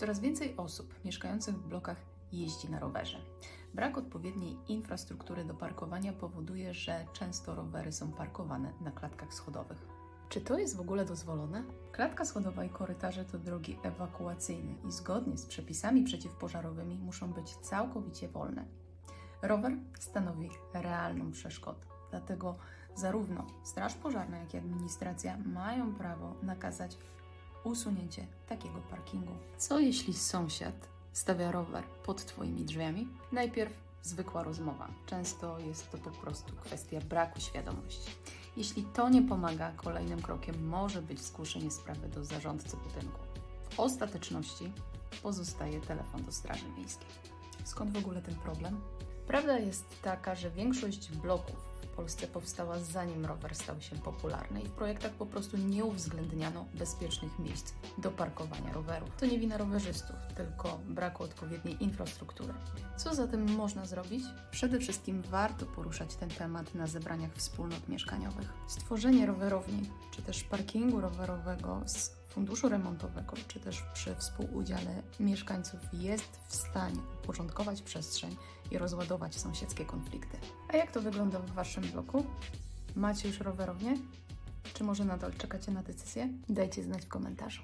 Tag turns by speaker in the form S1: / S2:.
S1: Coraz więcej osób mieszkających w blokach jeździ na rowerze. Brak odpowiedniej infrastruktury do parkowania powoduje, że często rowery są parkowane na klatkach schodowych. Czy to jest w ogóle dozwolone? Klatka schodowa i korytarze to drogi ewakuacyjne i zgodnie z przepisami przeciwpożarowymi muszą być całkowicie wolne. Rower stanowi realną przeszkodę, dlatego zarówno Straż Pożarna, jak i administracja mają prawo nakazać usunięcie takiego parkingu. Co jeśli sąsiad stawia rower pod Twoimi drzwiami? Najpierw zwykła rozmowa. Często jest to po prostu kwestia braku świadomości. Jeśli to nie pomaga, kolejnym krokiem może być zgłoszenie sprawy do zarządcy budynku. W ostateczności pozostaje telefon do Straży Miejskiej. Skąd w ogóle ten problem? Prawda jest taka, że większość bloków Polsce powstała zanim rower stał się popularny i w projektach po prostu nie uwzględniano bezpiecznych miejsc do parkowania rowerów. To nie wina rowerzystów, tylko braku odpowiedniej infrastruktury. Co zatem można zrobić? Przede wszystkim warto poruszać ten temat na zebraniach wspólnot mieszkaniowych. Stworzenie rowerowni, czy też parkingu rowerowego z funduszu remontowego, czy też przy współudziale mieszkańców jest w stanie uporządkować przestrzeń i rozładować sąsiedzkie konflikty. A jak to wygląda w Waszym bloku? Macie już rowerownię? Czy może nadal czekacie na decyzję? Dajcie znać w komentarzu.